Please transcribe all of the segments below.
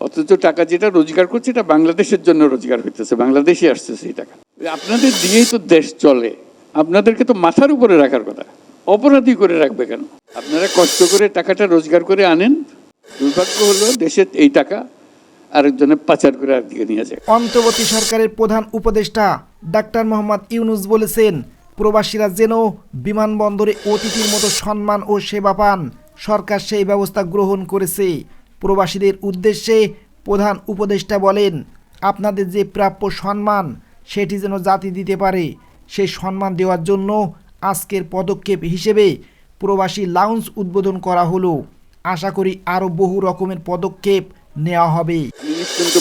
অথচ টাকা যেটা রোজগার করছে, এটা বাংলাদেশের জন্য রোজগার হইতেছে, বাংলাদেশে আসতেছে এই টাকা। আপনাদের দিয়েই তো দেশ চলে, আপনাদেরকে তো মাথার উপরে রাখার কথা। অপরাধী করে রাখবে কেন? আপনারা কষ্ট করে টাকাটা রোজগার করে আনেন, দুর্ভাগ্য হলো দেশের এই টাকা আরেকজনের পাচার করে একদিকে নিয়ে যায়। অন্তর্বর্তী সরকারের প্রধান উপদেষ্টা ডাক্তার মোহাম্মদ ইউনুস বলেছেন, প্রবাসীরা যেন বিমানবন্দরে অতিথির মতো সম্মান ও সেবা পান, সরকার সেই ব্যবস্থা গ্রহণ করেছে। প্রবাসীদের উদ্দেশ্যে প্রধান উপদেষ্টা বলেন, আপনাদের যে প্রাপ্য সম্মান, সেটি যেন জাতি দিতে পারে। সেই সম্মান দেওয়ার জন্য আজকের পদক্ষেপ হিসেবে প্রবাসী লাউঞ্জ উদ্বোধন করা হলো। আশা করি আরও বহু রকমের পদক্ষেপ নেওয়া হবে।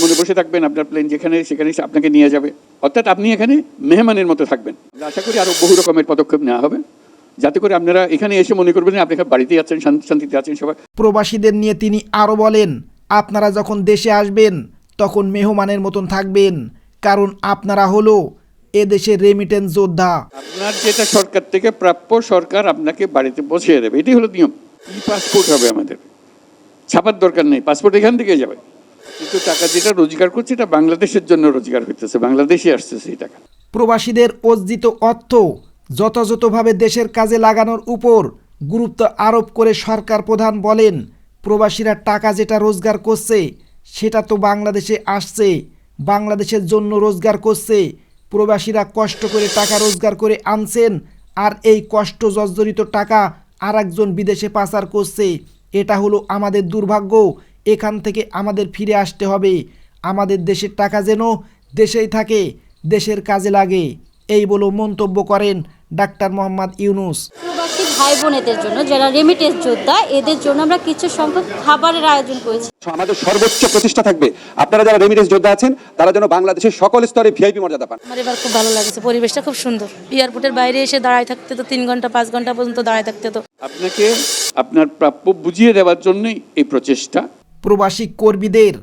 মনে বসে থাকবেন আপনার প্লেন যেখানে, সেখানে আপনাকে নিয়ে যাবে। অর্থাৎ আপনি এখানে মেহমানের মতো থাকবেন। আশা করি আরও বহু রকমের পদক্ষেপ নেওয়া হবে। যাতে করে আপনারা এখানে এসে মনে করবেন আপনি বাড়িতে আছেন শান্তি- শান্তিতে আছেন সবাই। প্রবাসীদের নিয়ে তিনি আরও বলেন আপনারা যখন দেশে আসবেন তখন মেহমানের মতন থাকবেন কারণ আপনারা হলো এ দেশের রেমিটেন্স যোদ্ধা। আপনার যেটা সরকার থেকে প্রাপ্য সরকার আপনাকে বাড়িতে পৌঁছে দেবে। এটাই হলো নিয়ম। ই পাসপোর্ট হবে আমাদের। ছাপার দরকার নেই পাসপোর্ট এখান থেকে যাবে। কিন্তু টাকা যেটা রোজগার করছে এটা বাংলাদেশের জন্য রোজগার হইতেছে বাংলাদেশে আসতেছে এই টাকা। প্রবাসীদের অর্জিত অর্থ যথাযথভাবে দেশের কাজে লাগানোর উপর গুরুত্ব আরোপ করে সরকার প্রধান বলেন, প্রবাসীরা টাকা যেটা রোজগার করছে, সেটা তো বাংলাদেশে আসছে, বাংলাদেশের জন্য রোজগার করছে, প্রবাসীরা কষ্ট করে টাকা রোজগার করে আনছেন আর এই কষ্ট জর্জরিত টাকা আর একজন বিদেশে পাচার করছে। এটা হলো আমাদের দুর্ভাগ্য, এখান থেকে আমাদের ফিরে আসতে হবে। আমাদের দেশের টাকা যেন দেশেই থাকে, দেশের কাজে লাগে। এই বলে মন্তব্য করেন ডাক্তার মোহাম্মদ ইউনুস। প্রবাসী ভাই বোনেদের জন্য যারা রেমিটেন্স যোদ্ধা এদের জন্য আমরা কিছু সংখ্যক খাবারের আয়োজন করেছি। আমাদের সর্বোচ্চ প্রতিষ্ঠা থাকবে। আপনারা যারা রেমিটেন্স যোদ্ধা আছেন তারা যেন বাংলাদেশের সকল স্তরে ভিআইপি মর্যাদা পান। আমার এবার খুব ভালো লাগছে পরিবেশটা খুব সুন্দর। এয়ারপোর্টের বাইরে এসে দাঁড়ায় থাকতে তো তিন ঘণ্টা পাঁচ ঘণ্টা পর্যন্ত দাঁড়ায় থাকতে তো। আপনাকে আপনার প্রাপ্য বুঝিয়ে দেওয়ার জন্যই এই প্রচেষ্টা। প্রবাসী কর্মীদের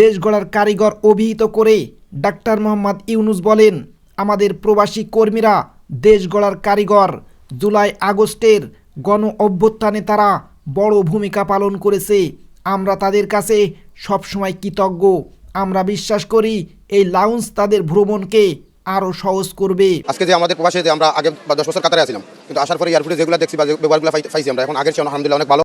দেশ গড়ার কারিগর অভিহিত করে ডাক্তার মোহাম্মদ ইউনুস বলেন আমাদের প্রবাসী কর্মীরা দেশ গড়ার কারিগর। জুলাই আগস্টের গণ অভ্যুত্থানে তারা বড় ভূমিকা পালন করেছে। আমরা তাদের কাছে সবসময় কৃতজ্ঞ। আমরা বিশ্বাস করি এই লাউন্স তাদের ভ্রমণকে আরও সহজ করবে। আজকে যে আমাদের প্রবাসে আমরা আগে দশ বছর কাতারে আসলাম কিন্তু আসার পরে এয়ারপোর্টে যেগুলো দেখছি বা ব্যবহারগুলো পাইছি আমরা, এখন আগের চেয়ে অনেক ভালো।